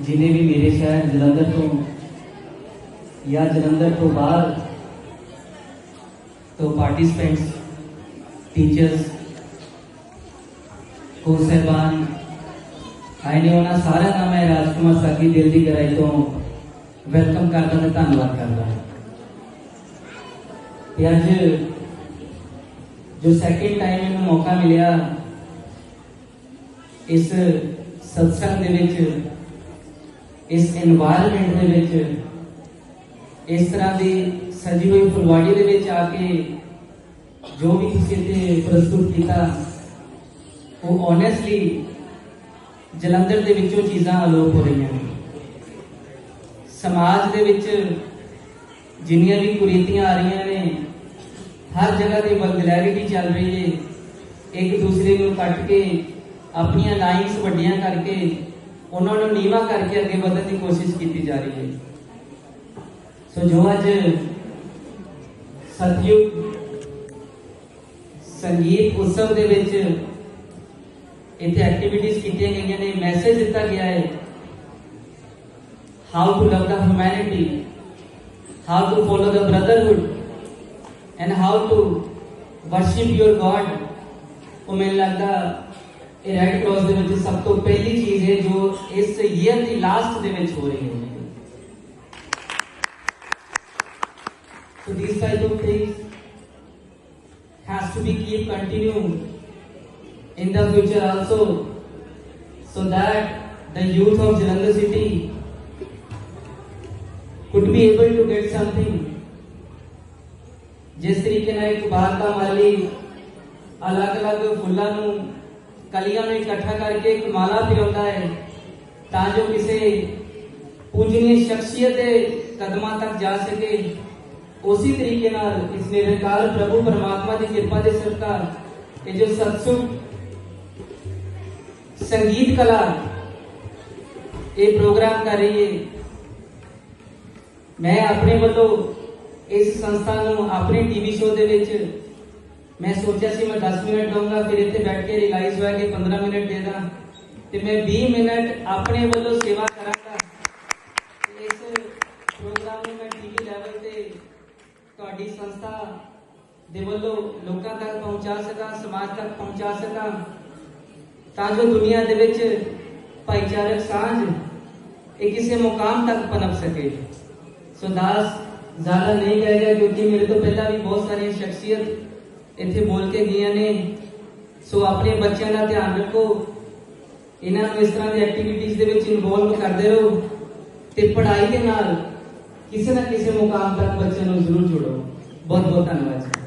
ਜਿਨੇ ਵੀ ਮੇਰੇ ਸ਼ਹਿਰ ਜਲੰਧਰ ਤੋਂ ਜਾਂ ਜਲੰਧਰ ਤੋਂ ਬਾਹਰ ਤੋਂ ਪਾਰਟਿਸਪੈਂਟਸ ਟੀਚਰਸ ਕੋ ਸਹਿਬਾਨ ਆਏ ਨੇ ਉਹਨਾਂ ਸਾਰਿਆਂ ਦਾ ਮੈਂ ਰਾਜਕੁਮਾਰ ਸਾਕੀ ਦਿਲ ਦੀ ਗਹਿਰਾਈ ਤੋਂ ਵੈਲਕਮ ਕਰਦਾ ਤੇ ਧੰਨਵਾਦ ਕਰਦਾ ਤੇ ਅੱਜ ਜੋ ਸੈਕਿੰਡ ਟਾਈਮ ਮੈਨੂੰ ਮੌਕਾ ਮਿਲਿਆ ਇਸ ਸਤਸੰਗ ਦੇ ਵਿੱਚ ਇਸ এনवायरमेंट ਦੇ ਵਿੱਚ ਇਸ ਤਰ੍ਹਾਂ ਦੀ ਸਜੀ ਹੋਈ ਫੁਲਵਾੜੀ ਦੇ ਵਿੱਚ ਆ ਕੇ ਜੋ ਵੀ ਤੁਸੀਂ ਤੇ ਪ੍ਰਸਤੁਤ ਕੀਤਾ, ਉਹ ਓਨੈਸਟਲੀ ਜਲੰਧਰ ਦੇ ਵਿੱਚੋਂ ਚੀਜ਼ਾਂ ਅਲੋਪ ਹੋ ਰਹੀਆਂ ਨੇ। ਸਮਾਜ ਦੇ ਵਿੱਚ ਜਿੰਨੀਆਂ ਵੀ ਕੁਰੀਤੀਆਂ ਆ ਰਹੀਆਂ ਨੇ, ਹਰ ਜਗ੍ਹਾ ਤੇ ਵਲਗਲੈਰਿਟੀ ਚੱਲ ਰਹੀ ਹੈ ਇੱਕ ਦੂਸਰੇ ਨੂੰ ਕੱਟ ਕੇ, ਆਪਣੀਆਂ ਲਾਈਨਸ ਵੱਡੀਆਂ ਕਰਕੇ उन्होंने नीवा करके अगे बढ़ने की कोशिश की जा रही है। सो जो अज सतयुग संगीत उत्सव के इतने एक्टिविटीज़ की गई ने मैसेज दिता गया है how to love the humanity how to follow the brotherhood and how to worship your god god o लगता है ਇਹ ਰੈੱਡ ਕਰਾਸ ਦੇ ਵਿੱਚ ਸਭ ਤੋਂ ਪਹਿਲੀ ਚੀਜ਼ ਹੈ ਜੋ ਇਸ ਈਅਰ ਦੀ ਲਾਸਟ ਦੇ ਵਿੱਚ ਹੋ ਰਹੀ ਹੈ So these type of things has to be keep continue in the future also, so that the youth of Jalandhar city could be able to get something. ਜਿਸ ਤਰੀਕੇ ਨਾਲ ਇੱਕ ਬਾਗ ਦਾ ਮਾਲੀ ਅਲੱਗ-ਅਲੱਗ ਫੁੱਲਾਂ ਨੂੰ कलिया में इकट्ठा करके एक माला पिता है, ताजो किसी पूजनीय शख्सियत कदमा तक जा सके। उसी तरीके इस निर्काल प्रभु परमात्मा की कृपा से सरकार ये जो सत्सु संगीत कला, ये प्रोग्राम कर रही है, मैं अपने वालों इस संस्था अपने टीवी शो के ਮੈਂ ਸੋਚਿਆ ਸੀ ਮੈਂ 10 ਮਿੰਟ ਦਊਂਗਾ ਫਿਰ ਇੱਥੇ ਬੈਠ ਕੇ ਰਿਲਾਈਜ਼ ਹੋਇਆ ਕਿ 15 ਮਿੰਟ ਦੇ ਦਾਂ ਤੇ ਮੈਂ 20 ਮਿੰਟ ਆਪਣੇ ਵੱਲੋਂ ਸੇਵਾ ਕਰਾਂਗਾ ਤੇ ਇਸ ਪ੍ਰੋਗਰਾਮ ਨੂੰ ਮੈਂ ਟੀਵੀ ਲੈਵਲ ਤੇ ਤੁਹਾਡੀ ਸੰਸਥਾ ਦੇ ਵੱਲੋਂ ਲੋਕਾਂ ਤੱਕ ਪਹੁੰਚਾ ਸਕਾਂ ਸਮਾਜ ਤੱਕ ਪਹੁੰਚਾ ਸਕਾਂ ਤਾਂ ਜੋ ਦੁਨੀਆ ਦੇ ਵਿੱਚ ਭਾਈਚਾਰਕ ਸਾਂਝ ਇਹ ਕਿਸੇ ਮੁਕਾਮ ਤੱਕ ਪਨਪ ਸਕੇ ਸੋ ਦਾਸ ਜ਼ਿਆਦਾ ਨਹੀਂ ਕਹੇਗਾ ਕਿਉਂਕਿ ਮੇਰੇ ਤੋਂ ਪਹਿਲਾਂ ਵੀ ਬਹੁਤ ਸਾਰੀਆਂ ਸ਼ਖਸੀਅਤ ਇੱਥੇ ਬੋਲ ਕੇ ਗਈਆਂ ਨੇ। ਸੋ ਆਪਣੇ ਬੱਚਿਆਂ ਦਾ ਧਿਆਨ ਰੱਖੋ। ਇਹਨਾਂ ਨੂੰ ਇਸ ਤਰ੍ਹਾਂ ਦੀ ਐਕਟੀਵਿਟੀਜ਼ ਦੇ ਵਿੱਚ ਇਨਵੋਲਵ ਕਰਦੇ ਰਹੋ ਤੇ ਪੜ੍ਹਾਈ ਦੇ ਨਾਲ ਕਿਸੇ ਨਾ ਕਿਸੇ ਮੁਕਾਮ ਤੱਕ ਬੱਚਿਆਂ ਨੂੰ ਜ਼ਰੂਰ ਜੋੜੋ। ਬਹੁਤ ਬਹੁਤ ਧੰਨਵਾਦ